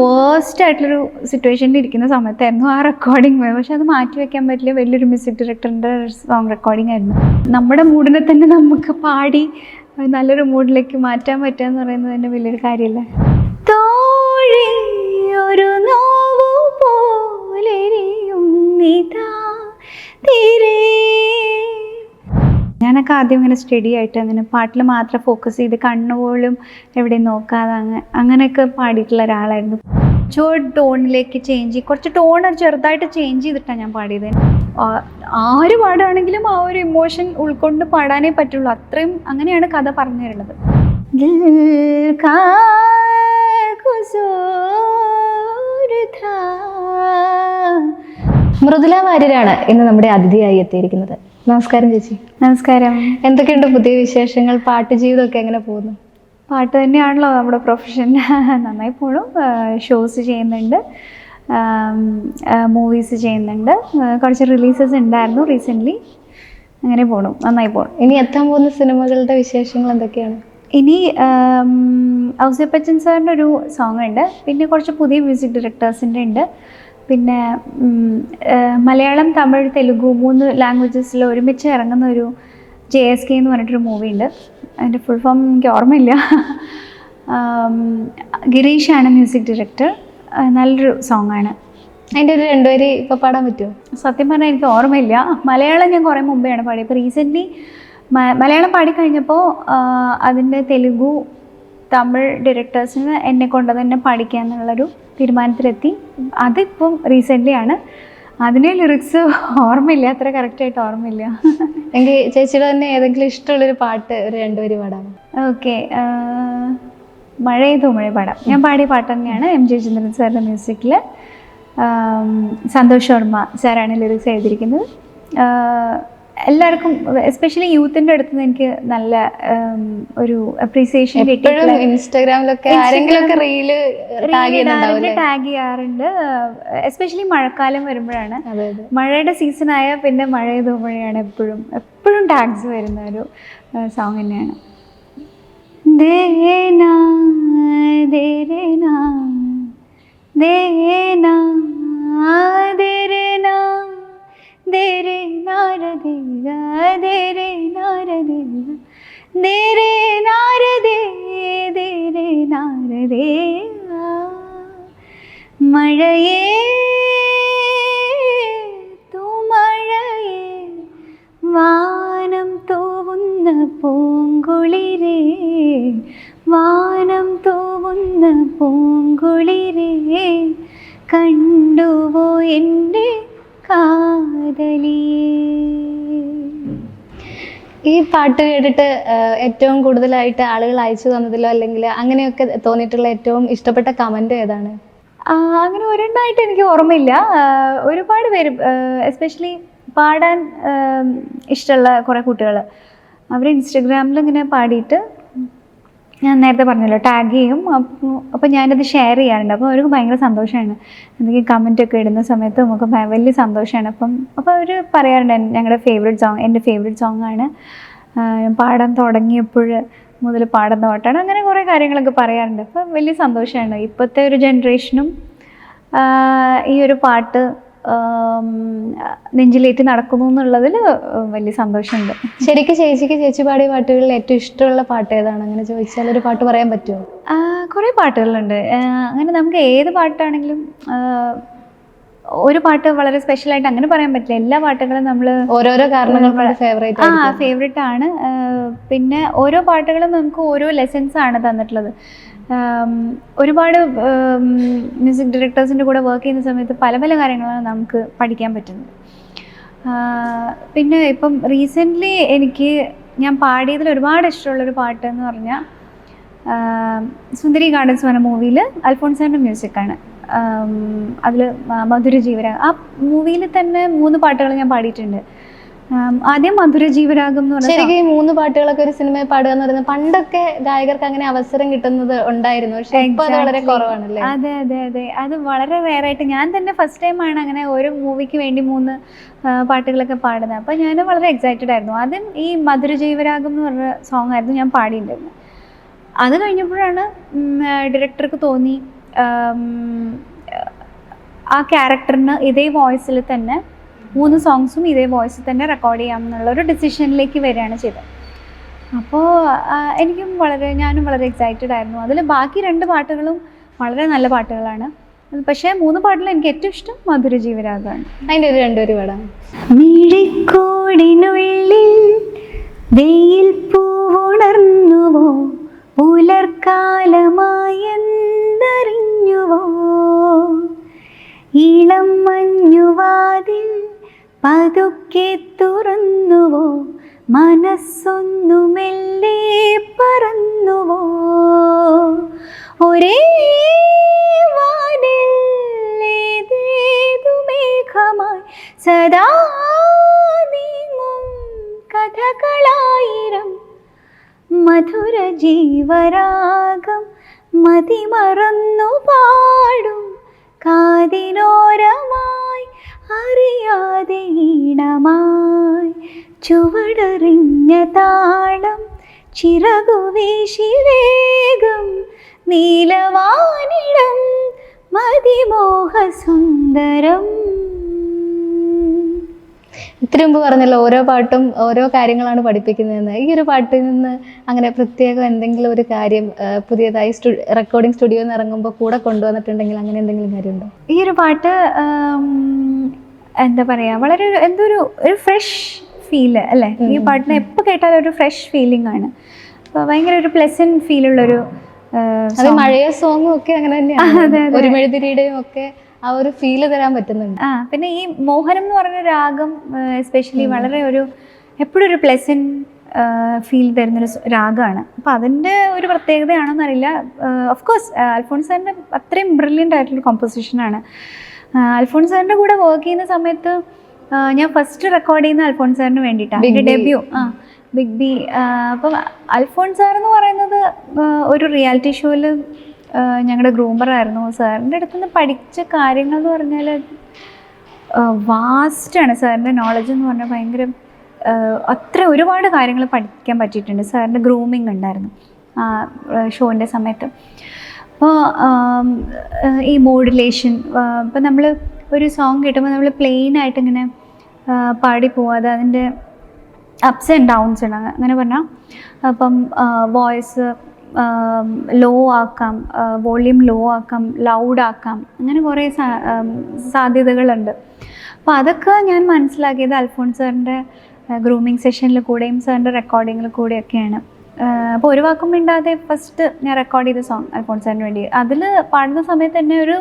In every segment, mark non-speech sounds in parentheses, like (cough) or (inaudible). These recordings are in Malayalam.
വേസ്റ്റ് ആയിട്ടുള്ളൊരു സിറ്റുവേഷനിൽ ഇരിക്കുന്ന സമയത്തായിരുന്നു ആ റെക്കോർഡിങ് പക്ഷെ അത് മാറ്റി വെക്കാൻ പറ്റില്ല. വലിയൊരു മ്യൂസിക് ഡയറക്ടറിന്റെ സോങ് റെക്കോർഡിംഗ് ആയിരുന്നു. നമ്മുടെ മൂഡിനെ തന്നെ നമുക്ക് പാടി നല്ലൊരു മൂഡിലേക്ക് മാറ്റാൻ പറ്റുക എന്ന് പറയുന്നത് തന്നെ വലിയൊരു കാര്യമല്ലേ. ഒരു നോവു പോലെ തീരേ ഞാനൊക്കെ ആദ്യം ഇങ്ങനെ സ്റ്റഡി ആയിട്ട് അങ്ങനെ പാട്ടിൽ മാത്രം ഫോക്കസ് ചെയ്ത് കണ്ണുപോലും എവിടെയും നോക്കാതെ അങ്ങ് അങ്ങനെയൊക്കെ പാടിയിട്ടുള്ള ഒരാളായിരുന്നു. ചോ ടോണിലേക്ക് ചേഞ്ച് ചെയ്ത് കുറച്ച് ടോൺ ചെറുതായിട്ട് ചേഞ്ച് ചെയ്തിട്ടാണ് ഞാൻ പാടിയത്. ആര് പാടുകയാണെങ്കിലും ആ ഒരു ഇമോഷൻ ഉൾക്കൊണ്ട് പാടാനേ പറ്റുള്ളൂ. അത്രയും അങ്ങനെയാണ് കഥ പറഞ്ഞു തരുന്നത്. മൃദുല വാര്യരാണ് ഇന്ന് നമ്മുടെ അതിഥിയായി എത്തിയിരിക്കുന്നത്. നമസ്കാരം ചേച്ചി. നമസ്കാരം. എന്തൊക്കെയുണ്ട് പുതിയ വിശേഷങ്ങൾ? പാട്ട് ജീവിതമൊക്കെ എങ്ങനെ പോകുന്നു? പാട്ട് തന്നെയാണല്ലോ നമ്മുടെ പ്രൊഫഷൻ (laughs) നന്നായി പോണു. ഷോസ് ചെയ്യുന്നുണ്ട്. മൂവീസ് ചെയ്യുന്നുണ്ട്. കുറച്ച് റിലീസസ് ഉണ്ടായിരുന്നു റീസെന്റ്ലി അങ്ങനെ പോണു. നന്നായി പോണു. ഇനി എത്താൻ പോകുന്ന സിനിമകളുടെ വിശേഷങ്ങൾ എന്തൊക്കെയാണ്? ഇനി ഔസേപ്പച്ചൻ സാറിന്റെ ഒരു സോങ് ഉണ്ട്. പിന്നെ കുറച്ച് പുതിയ മ്യൂസിക് ഡയറക്ടേഴ്സിന്റെ ഉണ്ട്. പിന്നെ മലയാളം തമിഴ് തെലുഗു മൂന്ന് ലാംഗ്വേജസിൽ ഒരുമിച്ച് ഇറങ്ങുന്ന ഒരു ജെ എസ് കെ എന്ന് പറഞ്ഞിട്ടൊരു മൂവി ഉണ്ട് അതിന്റെ ഫുൾ ഫോം എനിക്ക് ഓർമ്മയില്ല. ഗിരീഷ് ഗിരീഷാണ് മ്യൂസിക് ഡയറക്ടർ നല്ലൊരു സോങ്ങാണ് അതിന്റെ ഒരു രണ്ടുപേര് ഇപ്പോൾ പാടാൻ പറ്റുമോ സത്യം പറഞ്ഞാൽ എനിക്ക് ഓർമ്മയില്ല. മലയാളം ഞാൻ കുറേ മുമ്പെയാണ് പാടിയത്. ഇപ്പോൾ റീസെന്റ്ലി മലയാളം പാടിക്കഴിഞ്ഞപ്പോൾ അതിന്റെ തെലുഗു തമിഴ് ഡയറക്ടേഴ്സിന് എന്നെ കൊണ്ട് തന്നെ പഠിക്കുക എന്നുള്ളൊരു തീരുമാനത്തിലെത്തി. അതിപ്പം റീസെന്റ്ലി ആണ്. അതിന് ലിറിക്സ് ഓർമ്മയില്ല അത്ര കറക്റ്റായിട്ട് ഓർമ്മയില്ല. എങ്കിൽ ചേച്ചിയുടെ തന്നെ ഏതെങ്കിലും ഇഷ്ടമുള്ളൊരു പാട്ട് ഒരു രണ്ടുപേര് പാടാം ഓക്കെ മഴയതോ മഴ പാടാം ഞാൻ പാടിയ പാട്ട് തന്നെയാണ് എം ജെ ചന്ദ്രൻ സാറിന്റെ മ്യൂസിക്കിൽ സന്തോഷ് വർമ്മ സാറാണ് ലിറിക്സ് എഴുതിയിരിക്കുന്നത്. എല്ലാവർക്കും എസ്പെഷ്യലി യൂത്തിന്റെ അടുത്ത് നിന്ന് എനിക്ക് നല്ല ഒരു അപ്രീസിയേഷൻ ഇൻസ്റ്റാഗ്രാമിലൊക്കെ ആരെങ്കിലുമൊക്കെ റീൽ ടാഗ് ചെയ്യാറുണ്ട്. എസ്പെഷ്യലി മഴക്കാലം വരുമ്പോഴാണ്. മഴയുടെ സീസൺ ആയ പിന്നെ മഴയത് മഴയാണ് എപ്പോഴും എപ്പോഴും ടാഗ്സ് വരുന്ന ഒരു സോങ് തന്നെയാണ്. ദേനാ ദേരേനാ ദേനാ ദേരേനാ ദേരേ നാരദേവ ദേരെ നാരദേവ ദേരെ നാരദേ ദേരെ നാരദേ. മഴയേ തുമഴയേ വാനം തോവുന്ന പൂങ്കുളിരേ വാനം തൂവുന്ന പൂങ്കുളിരേ കണ്ടുവോ എന്റെ കാതലിയേ ഈ പാട്ട് കേട്ടിട്ട് ഏറ്റവും കൂടുതലായിട്ട് ആളുകൾ അയച്ചു തന്നതിലോ അല്ലെങ്കിൽ അങ്ങനെയൊക്കെ തോന്നിയിട്ടുള്ള ഏറ്റവും ഇഷ്ടപ്പെട്ട കമന്റ് ഏതാണ്? അങ്ങനെ ഒരെണ്ണമായിട്ട് എനിക്ക് ഓർമ്മയില്ല. ഒരുപാട് പേര് എസ്പെഷ്യലി പാടാൻ ഇഷ്ടമുള്ള കുറേ കുട്ടികൾ അവർ ഇൻസ്റ്റഗ്രാമിൽ ഇങ്ങനെ പാടിയിട്ട് ഞാൻ നേരത്തെ പറഞ്ഞല്ലോ ടാഗ് ചെയ്യും. അപ്പോൾ ഞാനത് ഷെയർ ചെയ്യാറുണ്ട്. അപ്പോൾ അവർക്ക് ഭയങ്കര സന്തോഷമാണ്. എന്തെങ്കിലും കമന്റ് ഒക്കെ ഇടുന്ന സമയത്ത് നമുക്ക് വലിയ സന്തോഷമാണ്. അപ്പം അപ്പോൾ അവർ പറയാറുണ്ട് ഞങ്ങളുടെ ഫേവറേറ്റ് സോങ് എന്റെ ഫേവറേറ്റ് സോങ് ആണ്. പാടാൻ തുടങ്ങിയപ്പോൾ മുതൽ പാടുന്ന പാട്ടാണ്. അങ്ങനെ കുറേ കാര്യങ്ങളൊക്കെ പറയാറുണ്ട്. അപ്പോൾ വലിയ സന്തോഷമാണ്. ഇപ്പോഴത്തെ ഒരു ജനറേഷനും ഈ ഒരു പാട്ട് നെഞ്ചിലേറ്റി നടക്കുന്നു എന്നുള്ളതിൽ വലിയ സന്തോഷമുണ്ട്. ശരിക്കും ചേച്ചിക്ക് ചേച്ചി പാടിയ പാട്ടുകളിൽ ഏറ്റവും ഇഷ്ടമുള്ള പാട്ട് ഏതാണ്? അങ്ങനെ ചോദിച്ചാൽ ഒരു പാട്ട് പറയാൻ പറ്റുമോ? കുറേ പാട്ടുകളുണ്ട്. അങ്ങനെ നമുക്ക് ഏത് പാട്ടാണെങ്കിലും ഒരു പാട്ട് വളരെ സ്പെഷ്യലായിട്ട് അങ്ങനെ പറയാൻ പറ്റില്ല. എല്ലാ പാട്ടുകളും നമ്മൾ ഓരോരോ കാരണങ്ങൾ ഫേവറേറ്റ് ആ ഫേവറേറ്റ് ആണ്. പിന്നെ ഓരോ പാട്ടുകളും നമുക്ക് ഓരോ ലെസൺസ് ആണ് തന്നിട്ടുള്ളത്. ഒരുപാട് മ്യൂസിക് ഡയറക്ടേഴ്സിന്റെ കൂടെ വർക്ക് ചെയ്യുന്ന സമയത്ത് പല പല കാര്യങ്ങളാണ് നമുക്ക് പഠിക്കാൻ പറ്റുന്നത്. പിന്നെ ഇപ്പം റീസെന്റ്ലി എനിക്ക് ഞാൻ പാടിയതിൽ ഒരുപാട് ഇഷ്ടമുള്ളൊരു പാട്ട് എന്ന് പറഞ്ഞാൽ സുന്ദരി ഗാർഡൻസ് പറഞ്ഞ മൂവിയിൽ അൽഫോൺസാന്റെ മ്യൂസിക്കാണ് അതിൽ മധുര ജീവരാഗം ആ മൂവിയിൽ തന്നെ മൂന്ന് പാട്ടുകൾ ഞാൻ പാടിയിട്ടുണ്ട്. ആദ്യം മധുര ജീവരാഗം എന്ന് പറഞ്ഞ ശരിക്കും ഈ മൂന്ന് പാട്ടുകളൊക്കെ ഒരു സിനിമയിൽ പാടുക എന്ന് പറയുന്നത് പണ്ടൊക്കെ ഗായകർക്ക് അങ്ങനെ അവസരം കിട്ടുന്നത് ഉണ്ടായിരുന്നു. പക്ഷെ ഇപ്പൊ അത് വളരെ. കുറവാണല്ലേ? അതെ അതെ അതെ. അത് വളരെ ആയിട്ട് ഞാൻ തന്നെ ഫസ്റ്റ് ടൈം ആണ് അങ്ങനെ ഒരു മൂവിക്ക് വേണ്ടി മൂന്ന് പാട്ടുകളൊക്കെ പാടുന്നത്. അപ്പൊ ഞാൻ വളരെ എക്സൈറ്റഡ് ആയിരുന്നു. ആദ്യം ഈ മധുര ജീവരാഗം എന്ന് പറഞ്ഞ സോങ് ആയിരുന്നു ഞാൻ പാടിയിട്ടുണ്ടായിരുന്നത്. അത് കഴിഞ്ഞപ്പോഴാണ് ഡയറക്ടർക്ക് തോന്നി ആ ക്യാരക്ടറിന് ഇതേ വോയിസിൽ തന്നെ മൂന്ന് സോങ്സും ഇതേ വോയിസിൽ തന്നെ റെക്കോർഡ് ചെയ്യാം എന്നുള്ളൊരു ഡിസിഷനിലേക്ക് വരികയാണ് ചെയ്തത്. അപ്പോൾ എനിക്കും വളരെ ഞാനും വളരെ എക്സൈറ്റഡ് ആയിരുന്നു. അതിൽ ബാക്കി രണ്ട് പാട്ടുകളും വളരെ നല്ല പാട്ടുകളാണ്. പക്ഷേ മൂന്ന് പാട്ടിലും എനിക്ക് ഏറ്റവും ഇഷ്ടം മധുര ജീവരാഗമാണ് അതിന്റെ ഒരു രണ്ടുപേര് പാടാം. മിഴിക്കോടിനുള്ളിൽ വെയിൽ പൂവുണർന്നുവോ പുലർക്കാലമായെന്നറിഞ്ഞുവോ ഇളം മഞ്ഞുവാതിൽ പതുക്കെ തുറന്നുവോ? മനസ്സൊന്നു മെല്ലെ പറന്നുവോ? ഒരേ വാനിൽ ഏതേതു മേഘമായി സദാ നീങ്ങും കഥകളായിരം. മധുര ജീവരാഗം മതിമറന്നു പാടും കാതിനോരമായി അറിയാതെ ഈണമായി ചുവടറിഞ്ഞ താളം ചിറകുവീശി വേഗം നീലവാനിടം മതിമോഹ സുന്ദരം ഇത്തിരി മുമ്പ് പറഞ്ഞല്ലോ ഓരോ പാട്ടും ഓരോ കാര്യങ്ങളാണ് പഠിപ്പിക്കുന്നതെന്ന്. ഈ ഒരു പാട്ടിൽ നിന്ന് അങ്ങനെ പ്രത്യേകം എന്തെങ്കിലും ഒരു കാര്യം പുതിയതായി റെക്കോർഡിംഗ് സ്റ്റുഡിയോയിൽ നിന്ന് ഇറങ്ങുമ്പോൾ കൂടെ കൊണ്ടുവന്നിട്ടുണ്ടെങ്കിൽ അങ്ങനെ എന്തെങ്കിലും കാര്യമുണ്ടോ? ഈ ഒരു പാട്ട് എന്താ പറയുക വളരെ എന്തൊരു എന്തോ ഒരു ഒരു ഫ്രഷ് ഫീൽ അല്ലേ? ഈ പാട്ടിനെ എപ്പോൾ കേട്ടാലും ഒരു ഫ്രഷ് ഫീലിംഗ് ആണ്. അപ്പോൾ ഭയങ്കര ഒരു പ്ലസന്റ് ഫീലുള്ളൊരു ഉള്ളൊരു മഴയ സോങ്ങും ഒക്കെ അങ്ങനെ തന്നെയാണ്. (laughs) ഒരു മെഴുതിരിയുടെയും ഒക്കെ ആ ഒരു ഫീൽ തരാൻ പറ്റുന്നുണ്ട്. ആ പിന്നെ ഈ മോഹനം എന്ന് പറഞ്ഞ രാഗം എസ്പെഷ്യലി വളരെ ഒരു എപ്പോഴും ഒരു പ്ലസൻ ഫീൽ തരുന്നൊരു ഒരു രാഗമാണ് അപ്പോൾ അതിന്റെ ഒരു പ്രത്യേകതയാണോന്ന് അറിയില്ല. ഓഫ് കോഴ്സ് അൽഫോൺസ് സാറിന്റെ അത്രയും ബ്രില്യന്റ് ആയിട്ടുള്ള കോമ്പോസിഷനാണ് അൽഫോൺസ് സാറിന്റെ കൂടെ വർക്ക് ചെയ്യുന്ന സമയത്ത് ഞാൻ ഫസ്റ്റ് റെക്കോർഡ് ചെയ്യുന്ന അൽഫോൺസ് സാറിന് വേണ്ടിയിട്ടാണ്. ഡെബ്യൂ ആ ബിഗ് ബി അപ്പം അൽഫോൺസ് സാർ എന്ന് പറയുന്നത് ഒരു റിയാലിറ്റി ഷോയിൽ ഞങ്ങളുടെ ഗ്രൂമറായിരുന്നു സാറിന്റെ അടുത്ത് നിന്ന് പഠിച്ച കാര്യങ്ങൾ എന്ന് പറഞ്ഞാൽ വാസ്റ്റാണ് സാറിന്റെ നോളജ് എന്ന് പറഞ്ഞാൽ ഭയങ്കര അത്ര ഒരുപാട് കാര്യങ്ങൾ പഠിക്കാൻ പറ്റിയിട്ടുണ്ട്. സാറിന്റെ ഗ്രൂമിങ് ഉണ്ടായിരുന്നു ഷോന്റെ സമയത്ത്. അപ്പോൾ ഈ മോഡുലേഷൻ ഇപ്പം നമ്മൾ ഒരു സോങ് കേട്ടുമ്പോൾ നമ്മൾ പ്ലെയിൻ ആയിട്ട് ഇങ്ങനെ പാടി പോവാതെ അതിന്റെ അപ്സ് ആൻഡ് ഡൗൺസ് ഉണ്ട് അങ്ങനെ പറഞ്ഞാൽ അപ്പം വോയിസ് ലോ ആക്കാം വോളിയം ലോ ആക്കാം ലൗഡ് ആക്കാം അങ്ങനെ കുറേ സാധ്യതകളുണ്ട്. അപ്പോൾ അതൊക്കെ ഞാൻ മനസ്സിലാക്കിയത് അൽഫോൺസ് സാറിന്റെ ഗ്രൂമിങ് സെഷനിൽ കൂടെയും സാറിന്റെ റെക്കോർഡിങ്ങിൽ കൂടെയൊക്കെയാണ്. അപ്പോൾ ഒരു വാക്കും മിണ്ടാതെ ഫസ്റ്റ് ഞാൻ റെക്കോർഡ് ചെയ്ത സോങ് അൽഫോൺ സാറിന് വേണ്ടി. അതിൽ പാടുന്ന സമയത്ത് തന്നെ ഒരു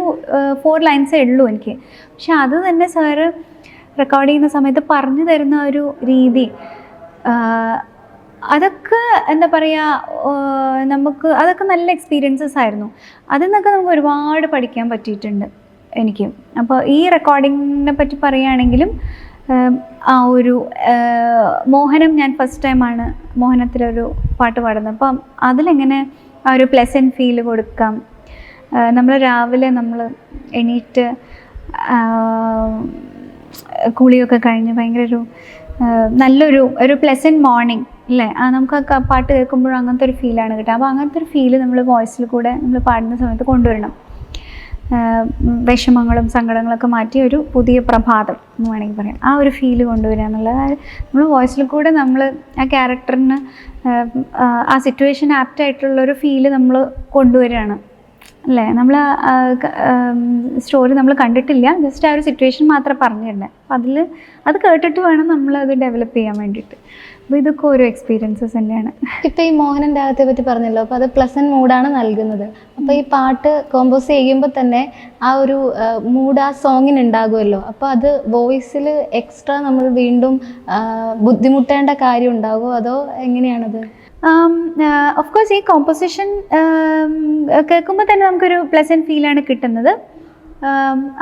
ഫോർ ലൈൻസേ ഉള്ളൂ എനിക്ക്. പക്ഷെ അത് തന്നെ സാറ് റെക്കോർഡ് ചെയ്യുന്ന സമയത്ത് പറഞ്ഞു തരുന്ന ഒരു രീതി അതൊക്കെ എന്താ പറയുക നമുക്ക് അതൊക്കെ നല്ല എക്സ്പീരിയൻസസ് ആയിരുന്നു. അതിൽ നിന്നൊക്കെ നമുക്ക് ഒരുപാട് പഠിക്കാൻ പറ്റിയിട്ടുണ്ട് എനിക്ക്. അപ്പോൾ ഈ റെക്കോർഡിങ്ങിനെ പറ്റി പറയുകയാണെങ്കിലും ആ ഒരു മോഹനം ഞാൻ ഫസ്റ്റ് ടൈമാണ് മോഹനത്തിലൊരു പാട്ട് പാടുന്നത്. അപ്പം അതിലെങ്ങനെ ആ ഒരു പ്ലസന്റ് ഫീൽ കൊടുക്കാം? നമ്മൾ രാവിലെ നമ്മൾ എണീറ്റ് കുളിയൊക്കെ കഴിഞ്ഞ് ഭയങ്കര ഒരു നല്ലൊരു ഒരു പ്ലസന്റ് മോർണിംഗ് അല്ലേ? ആ നമുക്ക് ആ പാട്ട് കേൾക്കുമ്പോഴും അങ്ങനത്തെ ഒരു ഫീലാണ് കിട്ടുക അപ്പോൾ അങ്ങനത്തെ ഒരു ഫീൽ നമ്മൾ വോയിസിൽ കൂടെ നമ്മൾ പാടുന്ന സമയത്ത് കൊണ്ടുവരണം. വിഷമങ്ങളും സങ്കടങ്ങളൊക്കെ മാറ്റി ഒരു പുതിയ പ്രഭാതം എന്ന് വേണമെങ്കിൽ പറയാം. ആ ഒരു ഫീൽ കൊണ്ടുവരിക എന്നുള്ളത് നമ്മൾ വോയിസിൽ കൂടെ നമ്മൾ ആ ക്യാരക്ടറിന് ആ സിറ്റുവേഷൻ ആപ്റ്റ് ആയിട്ടുള്ള ഒരു ഫീൽ നമ്മൾ കൊണ്ടുവരികയാണ്. അല്ലേ? നമ്മൾ സ്റ്റോറി നമ്മൾ കണ്ടിട്ടില്ല. ജസ്റ്റ് ആ ഒരു സിറ്റുവേഷൻ മാത്രമേ പറഞ്ഞു തരുന്നത് അപ്പം അതിൽ അത് കേട്ടിട്ട് വേണം നമ്മൾ അത് ഡെവലപ്പ് ചെയ്യാൻ വേണ്ടിയിട്ട്. അപ്പോൾ ഇതൊക്കെ ഓരോ എക്സ്പീരിയൻസസ് തന്നെയാണ്. ഇപ്പൊ ഈ മോഹനൻ രാഗത്തെ പറ്റി പറഞ്ഞല്ലോ അപ്പൊ അത് പ്ലസന്റ് മൂഡാണ് നൽകുന്നത്. അപ്പൊ ഈ പാട്ട് കോമ്പോസ് ചെയ്യുമ്പോൾ തന്നെ ആ ഒരു മൂഡ് ആ സോങ്ങിന് ഉണ്ടാകുമല്ലോ. അപ്പൊ അത് വോയിസിൽ എക്സ്ട്രാ നമ്മൾ വീണ്ടും ബുദ്ധിമുട്ടേണ്ട കാര്യം ഉണ്ടാകുമോ? അതോ എങ്ങനെയാണത്? ഓഫ് കോഴ്സ് ഈ കോമ്പോസിഷൻ കേൾക്കുമ്പോൾ തന്നെ നമുക്കൊരു പ്ലസന്റ് ഫീലാണ് കിട്ടുന്നത്.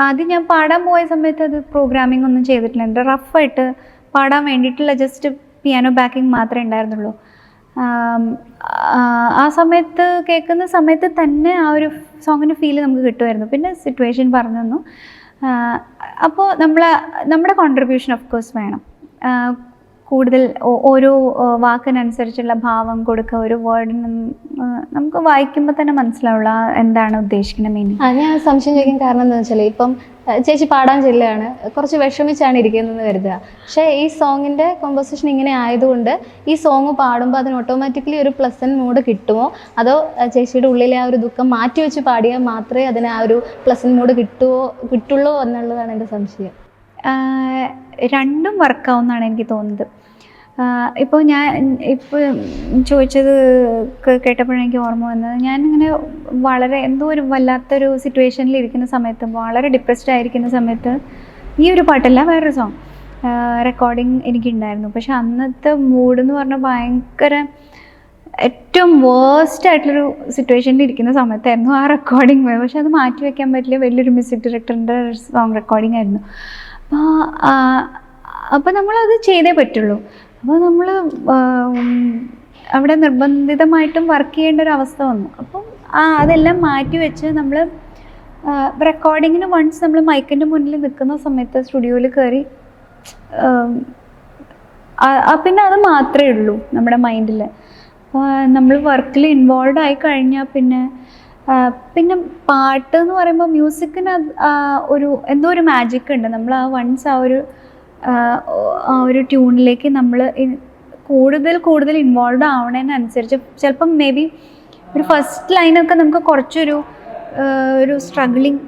ആദ്യം ഞാൻ പാടാൻ പോയ സമയത്ത് അത് പ്രോഗ്രാമിംഗ് ഒന്നും ചെയ്തിട്ടില്ല. എന്റെ റഫായിട്ട് പാടാൻ വേണ്ടിയിട്ടുള്ള ജസ്റ്റ് പിയാനോ ബാക്കിംഗ് മാത്രമേ ഉണ്ടായിരുന്നുള്ളൂ. ആ, സമയത്ത് കേൾക്കുന്ന സമയത്ത് തന്നെ ആ ഒരു സോങ്ങിന്റെ ഫീൽ നമുക്ക് കിട്ടുമായിരുന്നു. പിന്നെ സിറ്റുവേഷൻ പറഞ്ഞു തന്നു അപ്പോൾ നമ്മൾ നമ്മുടെ കോൺട്രിബ്യൂഷൻ ഓഫ് കോഴ്സ് വേണം. കൂടുതൽ ഓരോ വാക്കിനനുസരിച്ചുള്ള ഭാവം കൊടുക്കുക ഒരു വേർഡിന് നമുക്ക് വായിക്കുമ്പോൾ തന്നെ മനസ്സിലാവുള്ള എന്താണ് ഉദ്ദേശിക്കുന്ന മീനിങ് ആ ഞാൻ സംശയം ചോദിക്കാൻ കാരണം എന്താ വെച്ചാൽ ഇപ്പം ചേച്ചി പാടാൻ ചെല്ലുകയാണ് കുറച്ച് വിഷമിച്ചാണ് ഇരിക്കുന്നതെന്ന് കരുതുക. പക്ഷേ ഈ സോങ്ങിന്റെ കോമ്പോസിഷൻ ഇങ്ങനെ ആയതുകൊണ്ട് ഈ സോങ് പാടുമ്പോൾ അതിന് ഓട്ടോമാറ്റിക്കലി ഒരു പ്ലസന്റ് മൂഡ് കിട്ടുമോ? അതോ ചേച്ചിയുടെ ഉള്ളിലെ ആ ഒരു ദുഃഖം മാറ്റി വെച്ച് പാടിയാൽ മാത്രമേ അതിന് ആ ഒരു പ്ലസന്റ് മൂഡ് കിട്ടുമോ കിട്ടുള്ളൂ എന്നുള്ളതാണ് എന്റെ സംശയം. രണ്ടും വർക്കാവുമെന്നാണ് എനിക്ക് തോന്നുന്നത്. ഇപ്പോൾ ഞാൻ ഇപ്പോൾ ചോദിച്ചത് കേട്ടപ്പോഴെനിക്ക് ഓർമ്മ വന്നത്. ഞാനിങ്ങനെ വളരെ എന്തോ ഒരു വല്ലാത്തൊരു സിറ്റുവേഷനിൽ ഇരിക്കുന്ന സമയത്ത് വളരെ ഡിപ്രസ്ഡ് ആയിരിക്കുന്ന സമയത്ത് ഈ ഒരു പാട്ടല്ല വേറൊരു സോങ് റെക്കോർഡിങ് എനിക്കുണ്ടായിരുന്നു. പക്ഷെ അന്നത്തെ മൂഡ് എന്ന് പറഞ്ഞാൽ ഭയങ്കര ഏറ്റവും വേസ്റ്റ് ആയിട്ടുള്ളൊരു സിറ്റുവേഷനിൽ ഇരിക്കുന്ന സമയത്തായിരുന്നു ആ റെക്കോർഡിങ് പക്ഷെ അത് മാറ്റി വയ്ക്കാൻ പറ്റില്ല. വലിയൊരു മ്യൂസിക് ഡയറക്ടറിന്റെ സോങ് റെക്കോർഡിംഗ് ആയിരുന്നു. അപ്പോൾ അപ്പോൾ നമ്മളത് ചെയ്തേ പറ്റുള്ളൂ. അപ്പോൾ നമ്മൾ അവിടെ നിർബന്ധിതമായിട്ടും വർക്ക് ചെയ്യേണ്ട ഒരു അവസ്ഥ വന്നു. അപ്പം അതെല്ലാം മാറ്റി വെച്ച് നമ്മൾ റെക്കോർഡിങ്ങിന് വൺസ് നമ്മൾ മൈക്കിന്റെ മുന്നിൽ നിൽക്കുന്ന സമയത്ത് സ്റ്റുഡിയോയിൽ കയറി പിന്നെ അത് മാത്രമേ ഉള്ളൂ നമ്മുടെ മൈൻഡിൽ നമ്മൾ വർക്കിൽ ഇൻവോൾവ് ആയി കഴിഞ്ഞാൽ പിന്നെ പിന്നെ പാട്ട് എന്ന് പറയുമ്പോൾ മ്യൂസിക്കിന് ഒരു എന്തോ ഒരു മാജിക് ഉണ്ട്. നമ്മൾ ആ വൺസ് ആ ഒരു ആ, ഒരു ട്യൂണിലേക്ക് നമ്മൾ കൂടുതൽ കൂടുതൽ ഇൻവോൾവ് ആവണതിനനുസരിച്ച് ചിലപ്പം മേ ബി ഒരു ഫസ്റ്റ് ലൈനൊക്കെ നമുക്ക് കുറച്ചൊരു ഒരു സ്ട്രഗ്ലിങ്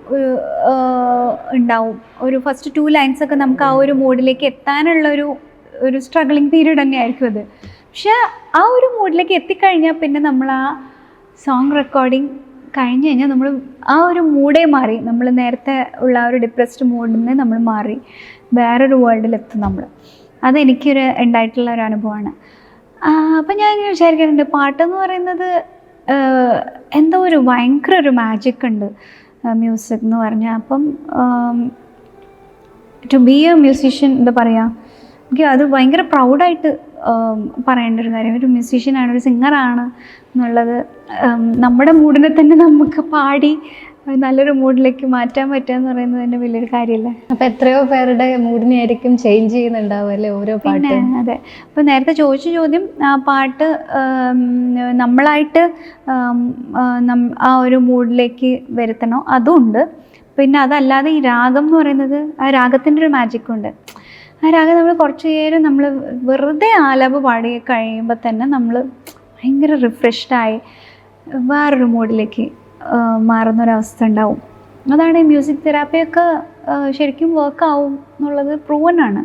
ഉണ്ടാവും. ഒരു ഫസ്റ്റ് ടു ലൈൻസ് ഒക്കെ നമുക്ക് ആ ഒരു മൂഡിലേക്ക് എത്താനുള്ള ഒരു ഒരു സ്ട്രഗ്ലിങ് പീരീഡ് തന്നെ ആയിരിക്കും അത്. പക്ഷെ ആ ഒരു മൂഡിലേക്ക് എത്തിക്കഴിഞ്ഞാൽ പിന്നെ നമ്മൾ ആ സോങ് റെക്കോർഡിങ് കഴിഞ്ഞ് കഴിഞ്ഞാൽ നമ്മൾ ആ ഒരു മൂഡേ മാറി. നമ്മൾ നേരത്തെ ഉള്ള ആ ഒരു ഡിപ്രസ്ഡ് മൂഡിൽ നിന്ന് നമ്മൾ മാറി. വേറൊരു വേൾഡിലെത്തും നമ്മൾ. അതെനിക്കൊരു ഉണ്ടായിട്ടുള്ള ഒരു അനുഭവമാണ്. അപ്പം ഞാൻ ഇങ്ങനെ വിചാരിക്കാറുണ്ട്. പാട്ടെന്ന് പറയുന്നത് എന്തോ ഒരു ഭയങ്കര ഒരു മാജിക് ഉണ്ട് മ്യൂസിക് എന്ന് പറഞ്ഞാൽ അപ്പം ടു ബി എ മ്യൂസീഷ്യൻ എന്താ പറയുക എനിക്ക് അത് ഭയങ്കര പ്രൗഡായിട്ട് പറയേണ്ട ഒരു കാര്യം. ഒരു മ്യൂസീഷ്യനാണ് ഒരു സിംഗറാണ് എന്നുള്ളത് നമ്മുടെ മൂഡിനെ തന്നെ നമുക്ക് പാടി നല്ലൊരു മൂഡിലേക്ക് മാറ്റാൻ പറ്റുക എന്ന് പറയുന്നത് തന്നെ വലിയൊരു കാര്യമല്ലേ? അപ്പൊ എത്രയോ പേരുടെ മൂഡിനെ ആയിരിക്കും ചേഞ്ച് ചെയ്യുന്നുണ്ടാവും അല്ലേ ഓരോ പാട്ട്? അതെ. അപ്പൊ നേരത്തെ ചോദിച്ച ചോദ്യം ആ പാട്ട് നമ്മളായിട്ട് ആ, ഒരു മൂഡിലേക്ക് വരുത്തണോ? അതും ഉണ്ട് പിന്നെ അതല്ലാതെ ഈ രാഗം എന്ന് പറയുന്നത് ആ രാഗത്തിന്റെ ഒരു മാജിക് ഉണ്ട്. ആ രാഗം നമ്മൾ കുറച്ച് നേരം നമ്മൾ വെറുതെ ആലാപ് പാടി കഴിയുമ്പോൾ തന്നെ നമ്മൾ ഭയങ്കര റിഫ്രഷ്ഡായി വേറൊരു മൂഡിലേക്ക് മാറുന്നൊരവസ്ഥ ഉണ്ടാവും. അതാണ് മ്യൂസിക് തെറാപ്പിയൊക്കെ ശരിക്കും വർക്ക് ആവും എന്നുള്ളത് പ്രൂവൻ ആണ്.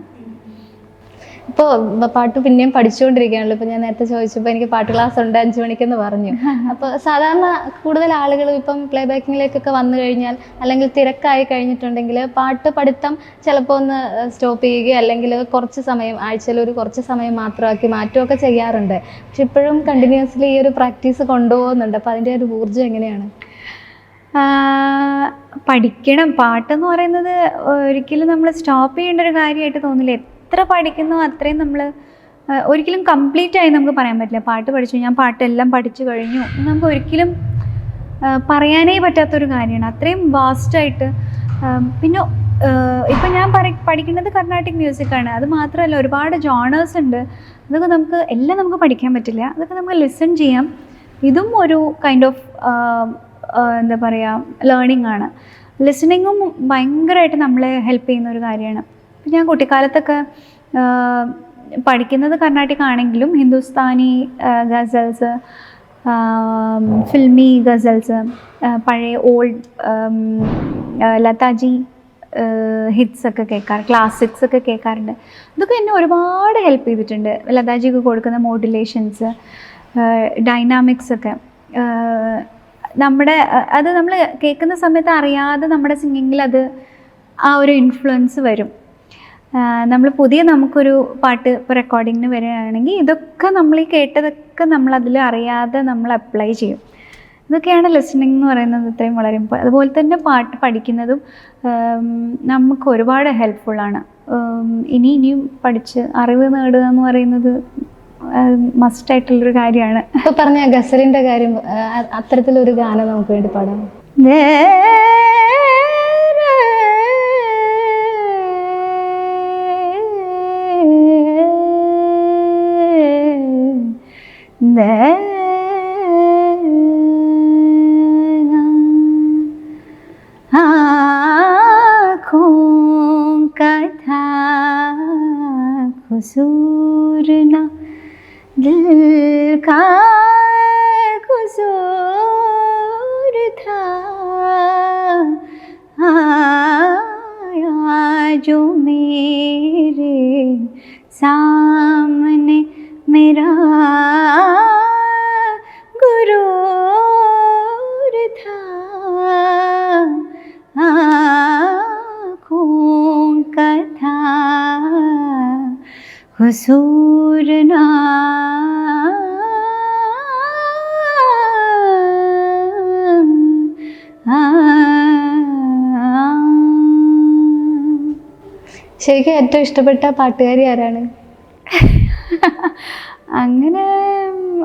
ഇപ്പോൾ പാട്ട് പിന്നെയും പഠിച്ചുകൊണ്ടിരിക്കുകയാണല്ലോ ഇപ്പൊ ഞാൻ നേരത്തെ ചോദിച്ചപ്പോൾ എനിക്ക് പാട്ട് ക്ലാസ് ഉണ്ട് അഞ്ച് മണിക്കെന്ന് പറഞ്ഞു. (laughs) അപ്പോൾ സാധാരണ കൂടുതൽ ആളുകൾ ഇപ്പം പ്ലേ ബാക്കിങ്ങിലേക്കൊക്കെ വന്നു കഴിഞ്ഞാൽ അല്ലെങ്കിൽ തിരക്കായി കഴിഞ്ഞിട്ടുണ്ടെങ്കിൽ പാട്ട് പഠിത്തം ചിലപ്പോ ഒന്ന് സ്റ്റോപ്പ് ചെയ്യുകയോ അല്ലെങ്കിൽ കുറച്ച് സമയം ആഴ്ചയിൽ ഒരു കുറച്ച് സമയം മാത്രമാക്കി മാറ്റുകയൊക്കെ ചെയ്യാറുണ്ട്. പക്ഷെ ഇപ്പോഴും കണ്ടിന്യൂസ്ലി ഈ ഒരു പ്രാക്ടീസ് കൊണ്ടുപോകുന്നുണ്ട്. അപ്പോൾ അതിന്റെ ഒരു ഊർജം എങ്ങനെയാണ്? പഠിക്കണം. പാട്ടെന്ന് പറയുന്നത് ഒരിക്കലും നമ്മൾ സ്റ്റോപ്പ് ചെയ്യേണ്ട ഒരു കാര്യമായിട്ട് തോന്നില്ല. എത്ര പഠിക്കുന്നോ അത്രയും നമ്മൾ ഒരിക്കലും കംപ്ലീറ്റ് ആയി നമുക്ക് പറയാൻ പറ്റില്ല. പാട്ട് പഠിച്ചു ഞാൻ പാട്ടെല്ലാം പഠിച്ചു കഴിഞ്ഞു. നമുക്ക് ഒരിക്കലും പറയാനേ പറ്റാത്തൊരു കാര്യമാണ്. അത്രയും വാസ്റ്റായിട്ട് പിന്നെ ഇപ്പം ഞാൻ പഠിക്കുന്നത് കർണാട്ടിക് മ്യൂസിക്കാണ് അത് മാത്രമല്ല ഒരുപാട് ജോണേഴ്സ് ഉണ്ട്. അതൊക്കെ നമുക്ക് എല്ലാം നമുക്ക് പഠിക്കാൻ പറ്റില്ല. അതൊക്കെ നമുക്ക് ലിസൺ ചെയ്യാം. ഇതും ഒരു കൈൻഡ് ഓഫ് എന്താ പറയുക ലേണിംഗ് ആണ്. ലിസണിങ്ങും ഭയങ്കരമായിട്ട് നമ്മളെ ഹെൽപ്പ് ചെയ്യുന്ന ഒരു കാര്യമാണ്. ഞാൻ കുട്ടിക്കാലത്തൊക്കെ പഠിക്കുന്നത് കർണാട്ടിക് ആണെങ്കിലും ഹിന്ദുസ്ഥാനി ഗസൽസ് ഫിൽമി ഗസൽസ് പഴയ ഓൾഡ് ലതാജി ഹിറ്റ്സ് ഒക്കെ കേൾക്കാറ് ക്ലാസിക്സ് ഒക്കെ കേൾക്കാറുണ്ട് ഇതൊക്കെ എന്നെ ഒരുപാട് ഹെൽപ്പ് ചെയ്തിട്ടുണ്ട്. ലതാജിക്ക് കൊടുക്കുന്ന മോഡുലേഷൻസ് ഡൈനാമിക്സ് ഒക്കെ നമ്മുടെ അത് നമ്മൾ കേൾക്കുന്ന സമയത്ത് അറിയാതെ നമ്മുടെ സിംഗിങ്ങിൽ അത് ആ ഒരു ഇൻഫ്ലുവൻസ് വരും. നമ്മൾ പുതിയ നമുക്കൊരു പാട്ട് ഇപ്പോൾ റെക്കോർഡിങ്ങിന് വരികയാണെങ്കിൽ ഇതൊക്കെ നമ്മൾ ഈ കേട്ടതൊക്കെ നമ്മൾ അതിൽ അറിയാതെ നമ്മൾ അപ്ലൈ ചെയ്യും. ഇതൊക്കെയാണ് ലിസണിങ് എന്ന് പറയുന്നത് ഇത്രയും വളരെ അതുപോലെ തന്നെ പാട്ട് പഠിക്കുന്നതും നമുക്ക് ഒരുപാട് ഹെൽപ്ഫുള്ളാണ് ഇനി ഇനിയും പഠിച്ച് അറിവ് നേടുക എന്ന് പറയുന്നത് മസ്റ്റ് മസ്റ്റായിട്ടുള്ളൊരു കാര്യമാണ്. ഇപ്പൊ പറഞ്ഞ ഗസലിന്റെ കാര്യം അത്തരത്തിലൊരു ഗാനം നമുക്ക് വേണ്ടി പാടാം. আঁখোं का था खुसूर ना दिल का ശരിക്കും ഏറ്റവും ഇഷ്ടപ്പെട്ട പാട്ടുകാരി ആരാണ്? അങ്ങനെ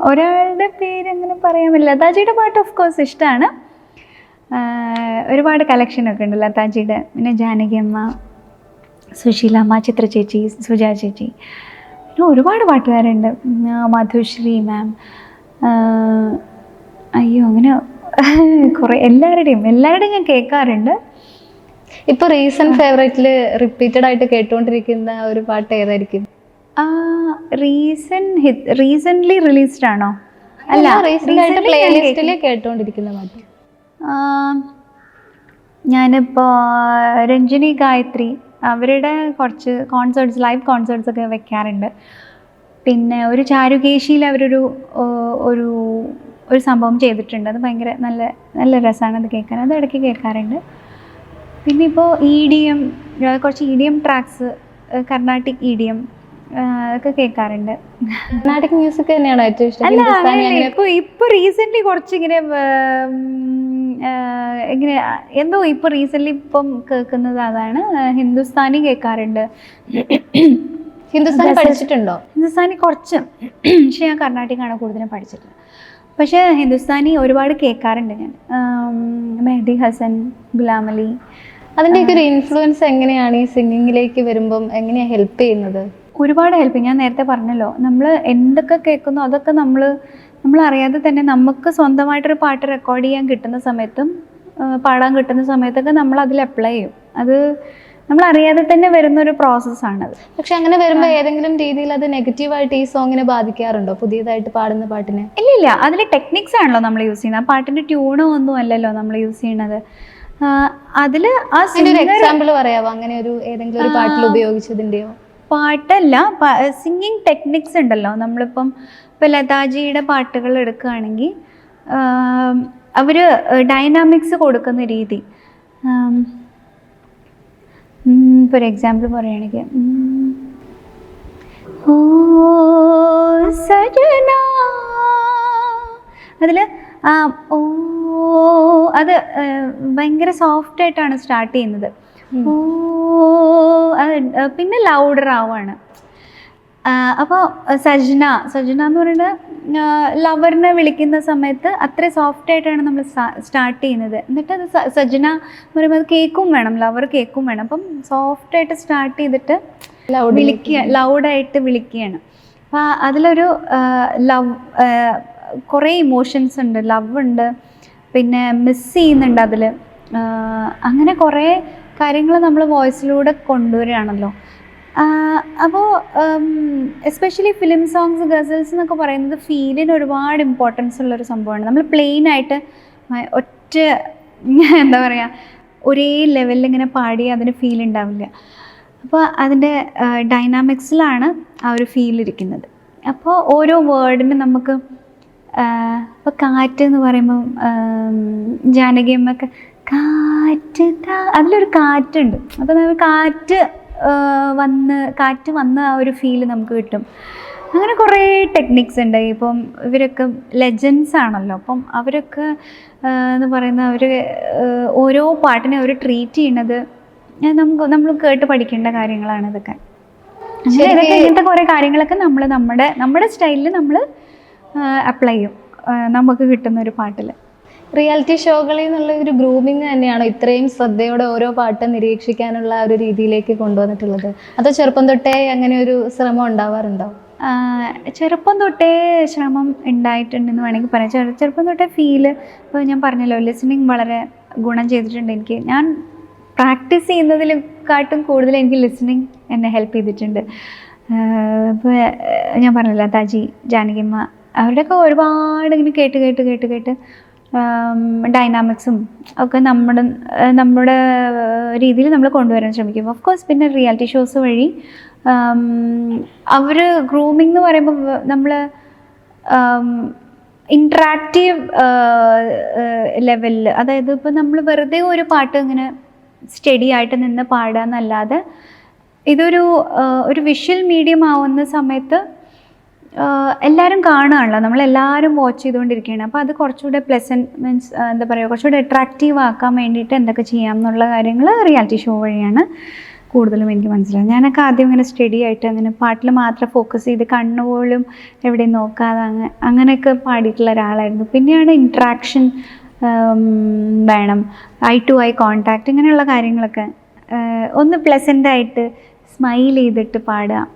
ഒരാളുടെ പേര് അങ്ങനെ പറയാൻ പറ്റില്ല. താജിയുടെ പാട്ട് ഓഫ് കോഴ്സ് ഇഷ്ടമാണ് ഒരുപാട് കളക്ഷൻ ഒക്കെ ഉണ്ട്. താജിയുടെ പിന്നെ ജാനകിയമ്മ സുശീലമ്മ ചിത്ര ചേച്ചി സുജാ ചേച്ചി. പിന്നെ ഒരുപാട് പാട്ടുകാരുണ്ട്. മധുശ്രീ മാം അയ്യോ അങ്ങനെ (laughs) കുറേ എല്ലാവരുടെയും എല്ലാവരുടെയും ഞാൻ കേൾക്കാറുണ്ട്. ഇപ്പൊ റീസെന്റ് ഫേവറേറ്റിൽ റിപ്പീറ്റഡ് ആയിട്ട് കേട്ടുകൊണ്ടിരിക്കുന്ന ഒരു പാട്ട് ഏതായിരിക്കും? റീസൺ റീസെന്റ്ലി റിലീസ്ഡ് ആണോ? അല്ല റീസെന്റ് ആയിട്ട് പ്ലേലിസ്റ്റിൽ കേട്ടുകൊണ്ടിരിക്കുന്ന പാട്ട്. ഞാനിപ്പോൾ രഞ്ജിനി ഗായത്രി അവരുടെ കുറച്ച് കോൺസേർട്സ് ലൈവ് കോൺസേർട്സ് ഒക്കെ വെക്കാറുണ്ട്. പിന്നെ ഒരു ചാരുകേശിയിൽ അവരൊരു ഒരു ഒരു സംഭവം ചെയ്തിട്ടുണ്ട്. അത് ഭയങ്കര നല്ല നല്ല രസമാണ് അത് കേൾക്കാൻ. അത് ഇടയ്ക്ക് കേൾക്കാറുണ്ട്. പിന്നെ ഇപ്പോൾ ഇ ഡി എം കുറച്ച് E D M tracks Carnatic E D M ഒക്കെ കേൾക്കാറുണ്ട്. കർണാട്ടിക് മ്യൂസിക് തന്നെയാണ് ഏറ്റവും ഇഷ്ടം? ഇപ്പോൾ ഇപ്പോൾ റീസെന്റ് അങ്ങനെ ഇങ്ങനെ ഇങ്ങനെ എന്തോ ഇപ്പൊ റീസെന്റ് ഇപ്പം കേൾക്കുന്നത് അതാണ് ഹിന്ദുസ്ഥാനി കേൾക്കാറുണ്ട്. ഹിന്ദുസ്ഥാനി പഠിച്ചിട്ടുണ്ടോ? ഹിന്ദുസ്ഥാനി കുറച്ച് പക്ഷെ ഞാൻ കർണാട്ടിക്കാണ് കൂടുതലും പഠിച്ചിട്ടുള്ളത്. പക്ഷേ ഹിന്ദുസ്ഥാനി ഒരുപാട് കേൾക്കാറുണ്ട് ഞാൻ. മെഹദി ഹസൻ ഗുലാം അലി. അതിന്റെയൊക്കെ ഒരു ഇൻഫ്ലുവൻസ് എങ്ങനെയാണ് ഈ സിംഗിങ്ങിലേക്ക് വരുമ്പം എങ്ങനെയാണ് ഹെൽപ്പ് ചെയ്യുന്നത്? ഒരുപാട് ഹെൽപ്പ് ഞാൻ നേരത്തെ പറഞ്ഞല്ലോ നമ്മൾ എന്തൊക്കെ കേൾക്കുന്നോ അതൊക്കെ നമ്മൾ നമ്മൾ അറിയാതെ തന്നെ നമുക്ക് സ്വന്തമായിട്ടൊരു പാട്ട് റെക്കോർഡ് ചെയ്യാൻ കിട്ടുന്ന സമയത്തും പാടാൻ കിട്ടുന്ന സമയത്തൊക്കെ നമ്മൾ അതിൽ അപ്ലൈ ചെയ്യും. അത് നമ്മൾ അറിയാതെ തന്നെ വരുന്ന ഒരു പ്രോസസ്സാണ് പക്ഷെ അങ്ങനെ വരുമ്പോൾ ഏതെങ്കിലും രീതിയിൽ അത് നെഗറ്റീവായിട്ട് ഈ സോങ്ങിനെ ബാധിക്കാറുണ്ടോ? പുതിയതായിട്ട് പാടുന്ന പാട്ടിനെ? ഇല്ല ഇല്ല അതിൽ ടെക്നിക്സ് ആണല്ലോ നമ്മൾ യൂസ് ചെയ്യുന്നത്. ആ പാട്ടിന്റെ ട്യൂണോ ഒന്നും അല്ലല്ലോ നമ്മൾ യൂസ് ചെയ്യണത്. അതിൽ ആ എക്സാമ്പിൾ പറയാവോ? അങ്ങനെ ഒരു ഏതെങ്കിലും ഒരു പാട്ടിൽ ഉപയോഗിച്ചതിന്റെയോ? പാട്ടല്ല സിംഗിങ് ടെക്നിക്സ് ഉണ്ടല്ലോ. നമ്മളിപ്പം ഇപ്പം ലതാജിയുടെ പാട്ടുകൾ എടുക്കുകയാണെങ്കിൽ അവർ ഡൈനാമിക്സ് കൊടുക്കുന്ന രീതി. ഫോർ എക്സാമ്പിൾ പറയുകയാണെങ്കിൽ ഓ സജന. അതിൽ ഓ അത് ഭയങ്കര സോഫ്റ്റ് ആയിട്ടാണ് സ്റ്റാർട്ട് ചെയ്യുന്നത്. ഓ അത് പിന്നെ ലൗഡർ ആവാണ് അപ്പോൾ സജ്ന സജ്ന എന്ന് പറയുന്നത് ലവറിനെ വിളിക്കുന്ന സമയത്ത് അത്ര സോഫ്റ്റ് ആയിട്ടാണ് നമ്മൾ സ്റ്റാർട്ട് ചെയ്യുന്നത്. എന്നിട്ട് അത് സജ്ന എന്ന് പറയുമ്പോൾ അത് കേക്കും വേണം ലവർ കേക്കും വേണം. അപ്പം സോഫ്റ്റ് ആയിട്ട് സ്റ്റാർട്ട് ചെയ്തിട്ട് വിളിക്കുക ലൗഡായിട്ട് വിളിക്കുകയാണ്. അപ്പോൾ അതിലൊരു ലവ് കുറേ ഇമോഷൻസ് ഉണ്ട്. ലവ് ഉണ്ട് പിന്നെ മിസ് ചെയ്യുന്നുണ്ട് അതിൽ അങ്ങനെ കുറേ കാര്യങ്ങൾ നമ്മൾ വോയിസിലൂടെ കൊണ്ടുവരികയാണല്ലോ. അപ്പോൾ എസ്പെഷ്യലി ഫിലിം സോങ്സ് ഗസൽസ് എന്നൊക്കെ പറയുന്നത് ഫീലിന് ഒരുപാട് ഇമ്പോർട്ടൻസ് ഉള്ളൊരു സംഭവമാണ്. നമ്മൾ പ്ലെയിൻ ആയിട്ട് ഒറ്റ എന്താ പറയുക ഒരേ ലെവലിൽ ഇങ്ങനെ പാടി അതിന് ഫീൽ ഉണ്ടാവില്ല. അപ്പോൾ അതിന്റെ ഡൈനാമിക്സിലാണ് ആ ഒരു ഫീൽ ഇരിക്കുന്നത്. അപ്പോൾ ഓരോ വേർഡിന് നമുക്ക് ഇപ്പോൾ കാറ്റ് എന്ന് പറയുമ്പം ജാനകിയമ്മൊക്കെ കാറ്റ് അതിലൊരു കാറ്റുണ്ട്. അപ്പോൾ നമ്മൾ കാറ്റ് വന്ന് കാറ്റ് വന്ന ആ ഒരു ഫീൽ നമുക്ക് കിട്ടും. അങ്ങനെ കുറേ ടെക്നിക്സ് ഉണ്ട്. ഇപ്പം ഇവരൊക്കെ ലെജൻസ് ആണല്ലോ. അപ്പം അവരൊക്കെ എന്ന് പറയുന്ന അവർ ഓരോ പാട്ടിനെ അവർ ട്രീറ്റ് ചെയ്യണത് നമുക്ക് നമ്മൾ കേട്ട് പഠിക്കേണ്ട കാര്യങ്ങളാണ് ഇതൊക്കെ. ഇതൊക്കെ ഇങ്ങനത്തെ കുറേ കാര്യങ്ങളൊക്കെ നമ്മൾ നമ്മുടെ നമ്മുടെ സ്റ്റൈലിൽ നമ്മൾ അപ്ലൈ ചെയ്യും. നമുക്ക് കിട്ടുന്ന ഒരു പാട്ടിൽ റിയാലിറ്റി ഷോകളിൽ നിന്നുള്ള ഒരു ഗ്രൂമിങ് തന്നെയാണ് ഇത്രയും ശ്രദ്ധയോടെ ഓരോ പാട്ട് നിരീക്ഷിക്കാനുള്ള ഒരു രീതിയിലേക്ക് കൊണ്ടുവന്നിട്ടുള്ളത്. അതോ ചെറുപ്പം തൊട്ടേ അങ്ങനെ ഒരു ശ്രമം ഉണ്ടാവാറുണ്ടോ? ചെറുപ്പം തൊട്ടേ ശ്രമം ഉണ്ടായിട്ടുണ്ടെന്ന് വേണമെങ്കിൽ പറയാം. ചെറു ചെറുപ്പം തൊട്ടേ ഫീൽ ഇപ്പോൾ ഞാൻ പറഞ്ഞല്ലോ ലിസണിങ് വളരെ ഗുണം ചെയ്തിട്ടുണ്ട് എനിക്ക്. ഞാൻ പ്രാക്ടീസ് ചെയ്യുന്നതിനെക്കാട്ടും കൂടുതൽ എനിക്ക് ലിസണിങ് എന്നെ ഹെൽപ്പ് ചെയ്തിട്ടുണ്ട്. ഇപ്പോൾ ഞാൻ പറഞ്ഞില്ല താജി ജാനകിമ്മ അവരുടെയൊക്കെ ഒരുപാട് ഇങ്ങനെ കേട്ട് കേട്ട് കേട്ട് കേട്ട് ഡൈനാമിക്സ് ഒക്കെ നമ്മുടെ നമ്മുടെ രീതിയിൽ നമ്മൾ കൊണ്ടുവരാൻ ശ്രമിക്കും. ഓഫ് കോഴ്സ് പിന്നെ റിയാലിറ്റി ഷോസ് വഴി അവർ ഗ്രൂമിംഗ് എന്ന് പറയുമ്പോൾ നമ്മൾ ഇൻട്രാക്റ്റീവ് ലെവലിൽ അതായത് ഇപ്പോൾ നമ്മൾ വെറുതെ ഒരു പാട്ട് ഇങ്ങനെ സ്റ്റഡി ആയിട്ട് നിന്ന് പാടുക എന്നല്ലാതെ ഇതൊരു ഒരു വിഷ്വൽ മീഡിയം ആവുന്ന സമയത്ത് എല്ലാവരും കാണുകയാണല്ലോ നമ്മളെല്ലാവരും വാച്ച് ചെയ്തുകൊണ്ടിരിക്കുകയാണ്. അപ്പോൾ അത് കുറച്ചുകൂടെ പ്ലസന്റ് മീൻസ് എന്താ പറയുക കുറച്ചുകൂടെ അട്രാക്റ്റീവ് ആക്കാൻ വേണ്ടിയിട്ട് എന്തൊക്കെ ചെയ്യാം എന്നുള്ള കാര്യങ്ങൾ റിയാലിറ്റി ഷോ വഴിയാണ് കൂടുതലും എനിക്ക് മനസ്സിലായത്. ഞാനൊക്കെ ആദ്യം ഇങ്ങനെ സ്റ്റഡി ആയിട്ട് അങ്ങനെ പാട്ടിൽ മാത്രം ഫോക്കസ് ചെയ്ത് കണ്ണുപോലും എവിടെയും നോക്കാതെ അങ്ങ് അങ്ങനെയൊക്കെ പാടിയിട്ടുള്ള ഒരാളായിരുന്നു. പിന്നെയാണ് ഇൻട്രാക്ഷൻ വേണം. ഐ ടു ഐ കോണ്ടാക്ട് ഇങ്ങനെയുള്ള കാര്യങ്ങളൊക്കെ ഒന്ന് പ്ലസന്റായിട്ട് സ്മൈൽ ചെയ്തിട്ട് പാടുക.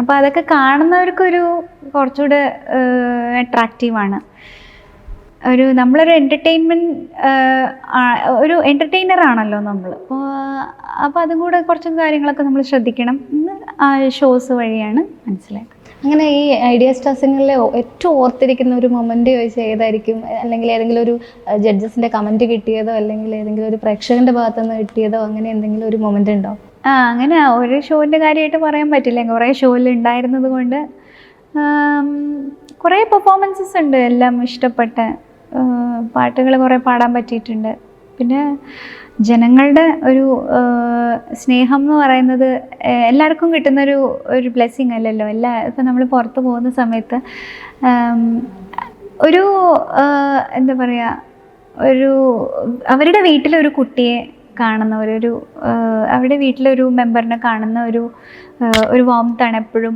അപ്പോൾ അതൊക്കെ കാണുന്നവർക്കൊരു കുറച്ചുകൂടെ അട്രാക്റ്റീവാണ് ഒരു നമ്മളൊരു എന്റർടൈൻമെന്റ് ഒരു എന്റർടൈനർ ആണല്ലോ നമ്മൾ അപ്പോൾ അപ്പോൾ അതും കൂടെ കുറച്ചും കാര്യങ്ങളൊക്കെ നമ്മൾ ശ്രദ്ധിക്കണം എന്ന് ഷോസ് വഴിയാണ് മനസ്സിലായത്. അങ്ങനെ ഈ ഐഡിയ സ്റ്റാർസിങ്ങളിൽ ഏറ്റവും ഓർത്തിരിക്കുന്ന ഒരു മൊമെന്റ് ചോദിച്ചാൽ ഏതായിരിക്കും? അല്ലെങ്കിൽ ഏതെങ്കിലും ഒരു ജഡ്ജസിന്റെ കമന്റ് കിട്ടിയതോ അല്ലെങ്കിൽ ഏതെങ്കിലും ഒരു പ്രേക്ഷകന്റെ ഭാഗത്തുനിന്ന് കിട്ടിയതോ അങ്ങനെ എന്തെങ്കിലും ഒരു മൊമെന്റ് ഉണ്ടോ? ആ അങ്ങനെ ഒരു ഷോവിന്റെ കാര്യമായിട്ട് പറയാൻ പറ്റില്ല. കുറേ ഷോയിൽ ഉണ്ടായിരുന്നത് കൊണ്ട് കുറേ പെർഫോമൻസസ് ഉണ്ട്. എല്ലാം ഇഷ്ടപ്പെട്ട പാട്ടുകൾ കുറേ പാടാൻ പറ്റിയിട്ടുണ്ട്. പിന്നെ ജനങ്ങളുടെ ഒരു സ്നേഹം എന്ന് പറയുന്നത് എല്ലാവർക്കും കിട്ടുന്നൊരു ഒരു ബ്ലെസ്സിങ് അല്ലല്ലോ. എല്ലാ ഇപ്പം നമ്മൾ പുറത്ത് പോകുന്ന സമയത്ത് ഒരു എന്താ പറയുക ഒരു അവരുടെ വീട്ടിലൊരു കുട്ടിയെ കാണുന്ന ഒരു അവരുടെ വീട്ടിലൊരു മെമ്പറിനെ കാണുന്ന ഒരു ഒരു ഒരു വോംത്താണ് എപ്പോഴും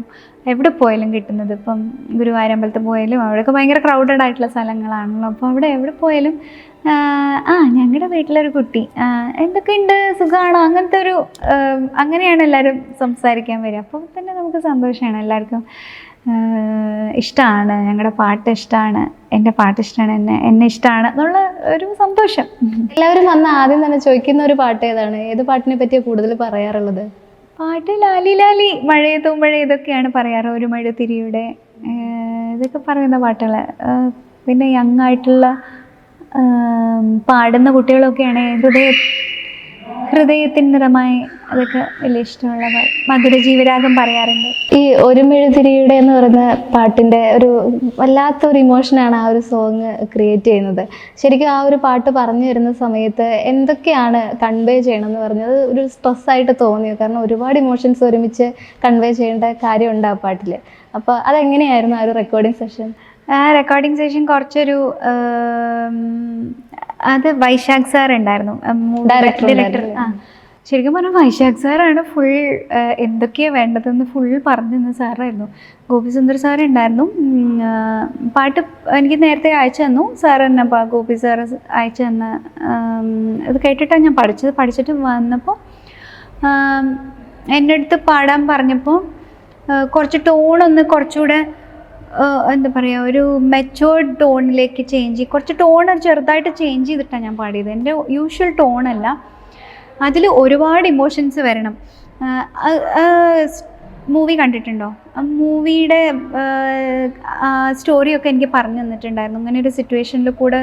എവിടെ പോയാലും കിട്ടുന്നത്. ഇപ്പം ഗുരുവായൂർ അമ്പലത്തിൽ പോയാലും അവിടെയൊക്കെ ഭയങ്കര ക്രൗഡഡ് ആയിട്ടുള്ള സ്ഥലങ്ങളാണല്ലോ. അപ്പോൾ അവിടെ എവിടെ പോയാലും ആ ഞങ്ങളുടെ വീട്ടിലൊരു കുട്ടി എന്തൊക്കെ ഉണ്ട് സുഖമാണോ അങ്ങനത്തെ ഒരു അങ്ങനെയാണ് എല്ലാവരും സംസാരിക്കാൻ വരിക. അപ്പോൾ തന്നെ നമുക്ക് സന്തോഷമാണ് എല്ലാവർക്കും. ഇഷ്ടമാണ് ഞങ്ങളുടെ പാട്ട് ഇഷ്ടമാണ് എന്റെ പാട്ട് ഇഷ്ടമാണ് എന്നെ എന്നെ ഇഷ്ടമാണ് എന്നുള്ള ഒരു സന്തോഷം. എല്ലാവരും വന്ന് ആദ്യം തന്നെ ചോദിക്കുന്ന ഒരു പാട്ട് ഏതാണ്? ഏത് പാട്ടിനെ പറ്റിയാണ് കൂടുതൽ പറയാറുള്ളത്? പാട്ട് ലാലി ലാലി മഴയതും തൂമ്പഴ ഇതൊക്കെയാണ് പറയാറ് ഒരു മഴ തിരിയുടെ ഇതൊക്കെ പറയുന്ന പാട്ടുകൾ പിന്നെ യങ് ആയിട്ടുള്ള പാടുന്ന പാടുന്ന കുട്ടികളൊക്കെയാണ് ഹൃദയ ഹൃദയത്തിൻ നിറമായി അതൊക്കെ വലിയ ഇഷ്ടമുള്ള മധുര ജീവരാഗം പറയാറുണ്ട്. ഈ ഒരു മെഴുതിരിയുടെ എന്ന് പറയുന്ന പാട്ടിന്റെ ഒരു വല്ലാത്തൊരു ഇമോഷനാണ് ആ ഒരു സോങ് ക്രിയേറ്റ് ചെയ്യുന്നത്. ശരിക്കും ആ ഒരു പാട്ട് പറഞ്ഞു വരുന്ന സമയത്ത് എന്തൊക്കെയാണ് കൺവേ ചെയ്യണം എന്ന് പറഞ്ഞത് ഒരു സ്ട്രെസ് ആയിട്ട് തോന്നിയോ? കാരണം ഒരുപാട് ഇമോഷൻസ് ഒരുമിച്ച് കൺവേ ചെയ്യേണ്ട കാര്യമുണ്ട് ആ പാട്ടിൽ അപ്പോൾ അതെങ്ങനെയായിരുന്നു ആ ഒരു റെക്കോർഡിംഗ് സെഷൻ ആ റെക്കോർഡിംഗ് സെഷൻ കുറച്ചൊരു അത് വൈശാഖ് സാർ ഉണ്ടായിരുന്നു. ഡയറക്ടർ ശരിക്കും പറഞ്ഞാൽ വൈശാഖ് സാറാണ് ഫുൾ എന്തൊക്കെയാണ് വേണ്ടതെന്ന് ഫുൾ പറഞ്ഞു തന്ന സാറായിരുന്നു ഗോപിസുന്ദർ സാർ ഉണ്ടായിരുന്നു. പാട്ട് എനിക്ക് നേരത്തെ അയച്ചു തന്നു. സാർ തന്നെ ഗോപി സാർ അയച്ചു തന്ന ഇത് കേട്ടിട്ടാണ് ഞാൻ പഠിച്ചത്. പഠിച്ചിട്ട് വന്നപ്പോൾ എന്നെടുത്ത് എന്റെ അടുത്ത് പാടാൻ പറഞ്ഞപ്പോൾ കുറച്ച് ടോണൊന്ന് കുറച്ചുകൂടെ എന്താ പറയുക ഒരു മെച്ചോർഡ് ടോണിലേക്ക് ചേഞ്ച് കുറച്ച് ടോൺ ചെറുതായിട്ട് ചേഞ്ച് ചെയ്തിട്ടാണ് ഞാൻ പാടിയത്. എന്റെ യൂഷ്വൽ ടോണല്ല അതിൽ ഒരുപാട് ഇമോഷൻസ് വരണം. മൂവി കണ്ടിട്ടുണ്ടോ? മൂവിയുടെ സ്റ്റോറിയൊക്കെ എനിക്ക് പറഞ്ഞു തന്നിട്ടുണ്ടായിരുന്നു. അങ്ങനെ ഒരു സിറ്റുവേഷനിൽ കൂടെ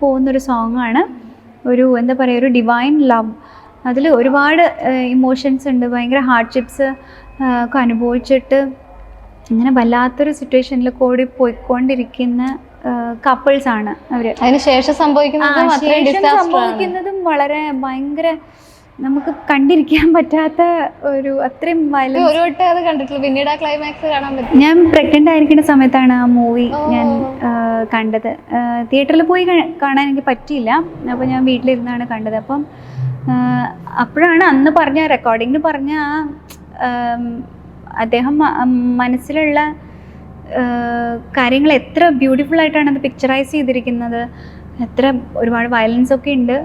പോകുന്നൊരു സോങ്ങാണ് ഒരു എന്താ പറയുക ഒരു ഡിവൈൻ ലവ് അതിൽ ഒരുപാട് ഇമോഷൻസ് ഉണ്ട്. ഭയങ്കര ഹാർഡ്ഷിപ്സ് ഒക്കെ അനുഭവിച്ചിട്ട് ഇങ്ങനെ വല്ലാത്തൊരു സിറ്റുവേഷനിൽ കൂടി പോയിക്കൊണ്ടിരിക്കുന്ന കപ്പിൾസ് ആണ് അവർ. അതിനുശേഷം സംഭവിക്കുന്നതും വളരെ ഭയങ്കര നമുക്ക് കണ്ടിരിക്കാൻ (laughs) പറ്റാത്ത ഒരു അത്രയും ഒരു വട്ടം അത് കണ്ടിട്ടുള്ളൂ. പിന്നീട് ആ ക്ലൈമാക്സ് കാണാൻ പറ്റും. ഞാൻ പ്രഗ്നന്റ് ആയിരിക്കുന്ന സമയത്താണ് ആ മൂവി ഞാൻ കണ്ടത്. തിയേറ്ററിൽ പോയി കാണാൻ എനിക്ക് പറ്റിയില്ല. അപ്പോൾ ഞാൻ വീട്ടിലിരുന്നാണ് കണ്ടത്. അപ്പം അപ്പോഴാണ് അന്ന് പറഞ്ഞ റെക്കോർഡിങ്ങിന് പറഞ്ഞ ആം, അദ്ദേഹം മനസ്സിലുള്ള കാര്യങ്ങൾ എത്ര ബ്യൂട്ടിഫുൾ ആയിട്ടാണ് അത് പിക്ചറൈസ് ചെയ്തിരിക്കുന്നത്. എത്ര ഒരുപാട് വയലൻസ് ഒക്കെ ഉണ്ട്.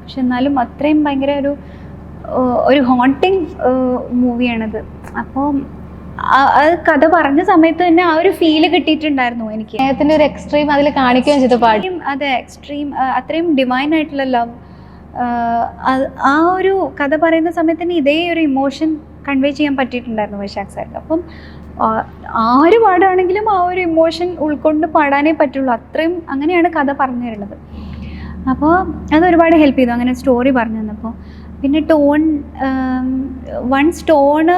പക്ഷെ എന്നാലും അത്രയും ഭയങ്കര ഒരു ഒരു ഹോണ്ടിങ് മൂവിയാണത് അപ്പോൾ അത് കഥ പറഞ്ഞ സമയത്ത് തന്നെ ആ ഒരു ഫീൽ കിട്ടിയിട്ടുണ്ടായിരുന്നു എനിക്ക്. അദ്ദേഹത്തിന്റെ ഒരു എക്സ്ട്രീം അതിൽ കാണിക്കുകയും ചെയ്തു പാട്ട്. അതെ എക്സ്ട്രീം അത്രയും ഡിവൈൻ ആയിട്ടുള്ള ലവ് ആ ഒരു കഥ പറയുന്ന സമയത്ത് തന്നെ ഇതേ ഒരു ഇമോഷൻ കൺവേ ചെയ്യാൻ പറ്റിയിട്ടുണ്ടായിരുന്നു വൈശാഖ് അപ്പം ആര് പാടുകയാണെങ്കിലും ആ ഒരു ഇമോഷൻ ഉൾക്കൊണ്ട് പാടാനേ പറ്റുള്ളൂ. അത്രയും അങ്ങനെയാണ് കഥ പറഞ്ഞു തരുന്നത്. അപ്പോൾ അത് ഒരുപാട് ഹെൽപ്പ് ചെയ്തു. അങ്ങനെ സ്റ്റോറി പറഞ്ഞു തന്നപ്പോൾ പിന്നെ ടോൺ വൺ സ്റ്റോണ്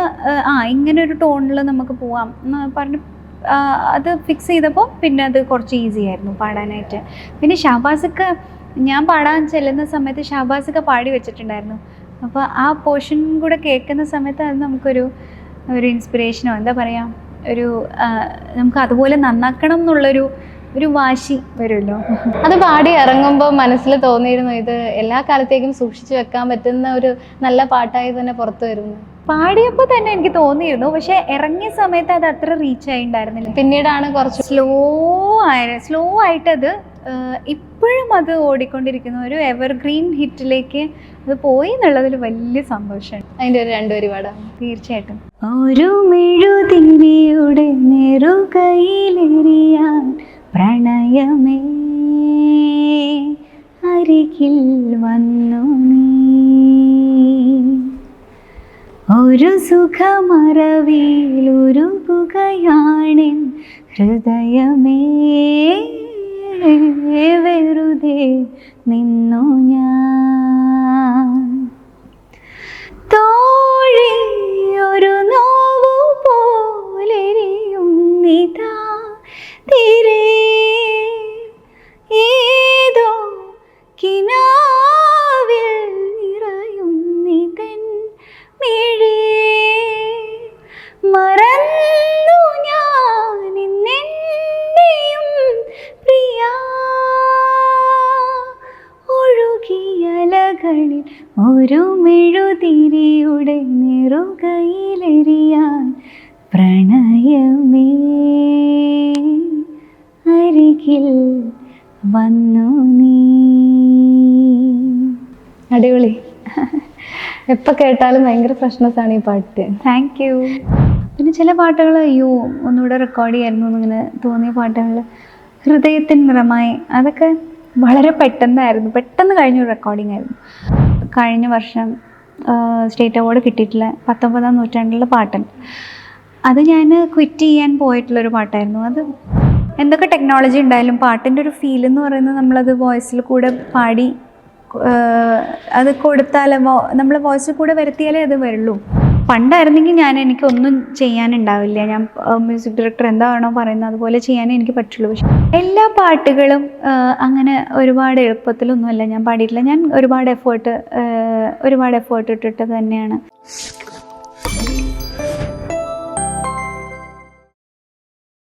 ആ ഇങ്ങനെ ഒരു ടോണിൽ നമുക്ക് പോവാം എന്ന് പറഞ്ഞ് അത് ഫിക്സ് ചെയ്തപ്പോൾ പിന്നെ അത് കുറച്ച് ഈസി ആയിരുന്നു പാടാനായിട്ട്. പിന്നെ ഷാബാസൊക്കെ ഞാൻ പാടാൻ ചെല്ലുന്ന സമയത്ത് ഷാബാസൊക്കെ പാടി വെച്ചിട്ടുണ്ടായിരുന്നു. അപ്പോൾ ആ പോർഷൻ കൂടെ കേൾക്കുന്ന സമയത്ത് അത് നമുക്കൊരു ഒരു ഇൻസ്പിറേഷനോ എന്താ പറയുക ഒരു നമുക്ക് അതുപോലെ നന്നാക്കണം എന്നുള്ളൊരു ഒരു വാശി വരുമല്ലോ. അത് പാടി ഇറങ്ങുമ്പോൾ മനസ്സിൽ തോന്നിയിരുന്നു ഇത് എല്ലാ കാലത്തേക്കും സൂക്ഷിച്ചു വെക്കാൻ പറ്റുന്ന ഒരു നല്ല പാട്ടായി തന്നെ പുറത്തു വരുന്നു. പാടിയപ്പോൾ തന്നെ എനിക്ക് തോന്നിയിരുന്നു പക്ഷെ ഇറങ്ങിയ സമയത്ത് അത് അത്ര റീച്ച് ആയിട്ടുണ്ടായിരുന്നില്ല ഉണ്ടായിരുന്നില്ല. പിന്നീടാണ് കുറച്ച് സ്ലോ ആയ സ്ലോ ആയിട്ടത് ഇപ്പോഴും അത് ഓടിക്കൊണ്ടിരിക്കുന്ന ഒരു എവർഗ്രീൻ ഹിറ്റിലേക്ക് അത് പോയി എന്നുള്ളതിൽ വലിയ സന്തോഷമാണ്. അതിന്റെ ഒരു രണ്ടുപേര് പാടാം തീർച്ചയായിട്ടും. ഒരു മെഴുതിരിയുടെ നെറുകയിലെറിയാൻ പ്രണയമേ അരികിൽ വന്നു നീ. ഒരു സുഖമറവിയിലുരുകുകയാണെൻ ഹൃദയമേ. വെറുതെ നിന്നു ഞാൻ. തോഴി ഒരു നോവു പോലെരിയും നിതാ തിരേ അടിപൊളി. എപ്പോൾ കേട്ടാലും ഭയങ്കര ഫ്രഷ്നെസ്സാണ് ഈ പാട്ട്. താങ്ക് യു പിന്നെ ചില പാട്ടുകൾ അയ്യോ ഒന്നുകൂടെ റെക്കോർഡ് ചെയ്യായിരുന്നു എന്നിങ്ങനെ തോന്നിയ പാട്ടുകൾ. ഹൃദയത്തിൻ നിറമായി. അതൊക്കെ വളരെ പെട്ടെന്നായിരുന്നു. പെട്ടെന്ന് കഴിഞ്ഞ ഒരു റെക്കോർഡിംഗ് ആയിരുന്നു. കഴിഞ്ഞ വർഷം സ്റ്റേറ്റ് അവാർഡ് കിട്ടിയിട്ടുള്ള പത്തൊമ്പതാം നൂറ്റാണ്ടിലെ പാട്ടുണ്ട് അത് ഞാൻ ക്വിറ്റ് ചെയ്യാൻ പോയിട്ടുള്ളൊരു പാട്ടായിരുന്നു. അത് എന്തൊക്കെ ടെക്നോളജി ഉണ്ടായാലും പാട്ടിന്റെ ഒരു ഫീൽ എന്ന് പറയുന്നത് നമ്മളത് വോയിസിൽ കൂടെ പാടി അത് കൊടുത്താലേ? നമ്മൾ വോയിസിൽ കൂടെ വരുത്തിയാലേ അത് വരുള്ളൂ. പണ്ടായിരുന്നെങ്കിൽ ഞാൻ എനിക്കൊന്നും ചെയ്യാനുണ്ടാവില്ല. ഞാൻ മ്യൂസിക് ഡയറക്ടർ എന്താണോ പറയുന്നത് അതുപോലെ ചെയ്യാനേ എനിക്ക് പറ്റുള്ളൂ. പക്ഷെ എല്ലാ പാട്ടുകളും അങ്ങനെ ഒരുപാട് എളുപ്പത്തിലൊന്നുമല്ല. ഞാൻ പാടിയിട്ടില്ല. ഞാൻ ഒരുപാട് എഫേർട്ട് ഒരുപാട് എഫേർട്ട് ഇട്ടിട്ട് തന്നെയാണ്.